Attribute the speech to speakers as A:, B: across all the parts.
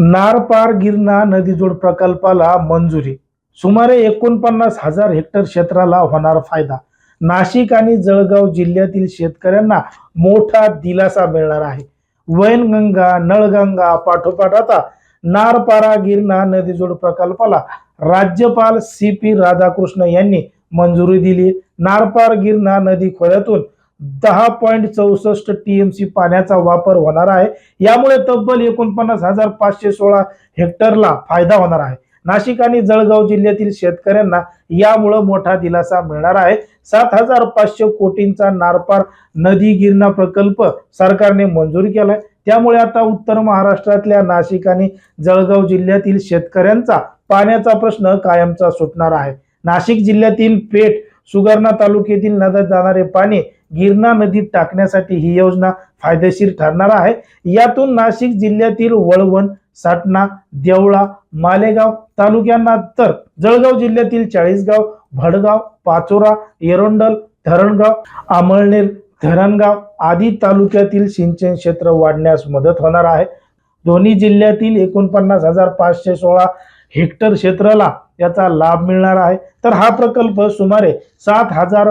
A: नारपार गिरणा नदीजोड प्रकल्पाला मंजुरी. सुमारे एकोणपन्नास हजार हेक्टर क्षेत्राला होणार फायदा. नाशिक आणि जळगाव जिल्ह्यातील शेतकऱ्यांना मोठा दिलासा मिळणार आहे. वैनगंगा नळगंगा पाठोपाठ आता नारपारा गिरणा नदीजोड प्रकल्पाला राज्यपाल सी पी राधाकृष्ण यांनी मंजुरी दिली. नारपार गिरणा नदी खोऱ्यातून दहा पॉईंट चौसष्ट टीएमसी पाण्याचा वापर होणार आहे. यामुळे तब्बल एकोणपन्नास हजार पाचशे सोळा हेक्टरला फायदा होणार आहे. नाशिक आणि जळगाव जिल्ह्यातील शेतकऱ्यांना यामुळं मोठा दिलासा मिळणार आहे. सात हजार पाचशे कोटींचा नारपार नदी गिरणा प्रकल्प सरकारने मंजूर केलाय. त्यामुळे आता उत्तर महाराष्ट्रातल्या नाशिक आणि जळगाव जिल्ह्यातील शेतकऱ्यांचा पाण्याचा प्रश्न कायमचा सुटणार आहे. नाशिक जिल्ह्यातील पेठ सुगर्णा तालुक्यातील नद्यात जाणारे पाणी गिरणा नदीत टाकण्यासाठी ही योजना फायदेशीर ठरणार आहे. यातून नाशिक जिल्ह्यातील वळवण साटणा देवळा मालेगाव तालुक्यांना तर जळगाव जिल्ह्यातील चाळीसगाव भडगाव पाचोरा एरोंडल धरणगाव आमळनेर धरणगाव आदी तालुक्यातील सिंचन क्षेत्र वाढण्यास मदत होणार आहे. दोन्ही जिल्ह्यातील एकोणपन्नास हजार पाचशे सोळा हेक्टर क्षेत्राला याचा लाभ मिळणार आहे. तर हा प्रकल्प सुमारे सात हजार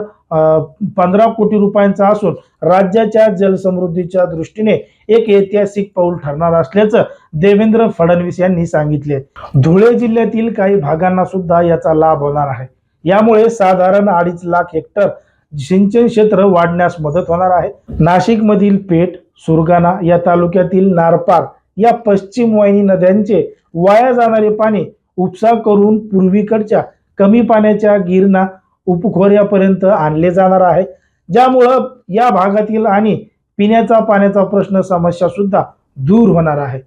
A: पंधरा कोटी रुपयांचा असून राज्याच्या जलसमृद्धीच्या दृष्टीने एक ऐतिहासिक पाऊल ठरणार असल्याचं देवेंद्र फडणवीस यांनी सांगितले. धुळे जिल्ह्यातील काही भागांना सुद्धा याचा लाभ होणार आहे. यामुळे साधारण अडीच लाख हेक्टर सिंचन क्षेत्र वाढण्यास मदत होणार आहे. नाशिक मधील पेठ सुरगाणा या तालुक्यातील नारपार या पश्चिम वाहिनी नद्यांचे वाया जाणारे पाणी उपसा करून पूर्वीकडच्या कमी पाण्याच्या गिरणा उपखोऱ्यापर्यंत आणले जाणार आहे. ज्यामुळं या भागातील आणि पिण्याचा पाण्याचा प्रश्न समस्या सुद्धा दूर होणार आहे.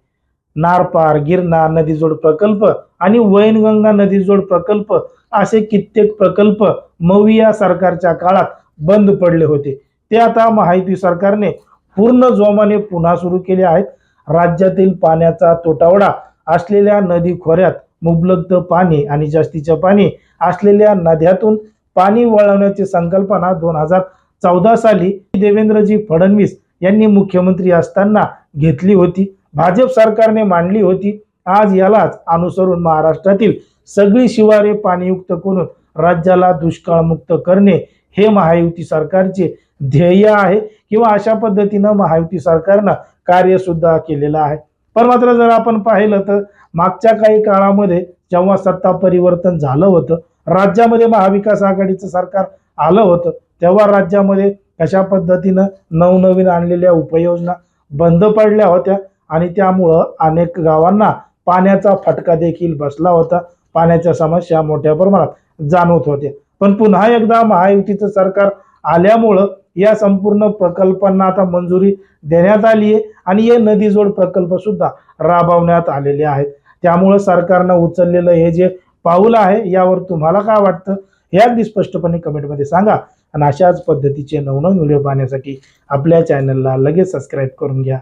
A: नारपार गिरणा नदीजोड प्रकल्प आणि वैनगंगा नदीजोड प्रकल्प असे कित्येक प्रकल्प मविया सरकारच्या काळात बंद पडले होते. ते आता माहिती सरकारने पूर्ण जोमाने पुन्हा सुरू केले आहेत. राज्यातील पाण्याचा तुटवडा असलेल्या नदी खोऱ्यात मुबलक पाणी आणि जास्तीचे पाणी असलेल्या नद्यातून पाणी वळवण्याची संकल्पना दोन हजार चौदा साली देवेंद्रजी फडणवीस यांनी मुख्यमंत्री असताना घेतली होती. भाजप सरकारने मांडली होती. आज यालाच अनुसरून महाराष्ट्रातील सगळी शिवारे पाणीयुक्त करून राज्याला दुष्काळमुक्त करणे हे महायुती सरकारचे ध्येय आहे किंवा अशा पद्धतीनं महायुती सरकारनं कार्यसुद्धा केलेलं आहे. पण मात्र जर आपण पाहिलं तर मागच्या काही काळामध्ये जेव्हा सत्ता परिवर्तन झालं होतं राज्यामध्ये महाविकास आघाडीचं सरकार आलं होतं तेव्हा राज्यामध्ये कशा पद्धतीनं नवनवीन आणलेल्या उपयोजना बंद पडल्या होत्या आणि त्यामुळं अनेक गावांना पाण्याचा फटका देखील बसला होता. पाण्याच्या समस्या मोठ्या प्रमाणात जाणवत होत्या. पण पुन्हा एकदा महायुतीचं सरकार आल्यामुळं या संपूर्ण प्रकल्पांना आता मंजुरी देण्यात आली आहे आणि हे नदीजोड प्रकल्प सुद्धा राबवण्यात आलेले आहेत. त्यामुळं सरकारनं उचललेलं हे जे पाऊल आहे यावर तुम्हाला काय वाटतं? हे अगदी स्पष्टपणे कमेंटमध्ये सांगा. आणि अशाच पद्धतीचे नवनवीन व्हिडिओ पाहण्यासाठी आपल्या चॅनलला लगेच सबस्क्राईब करून घ्या.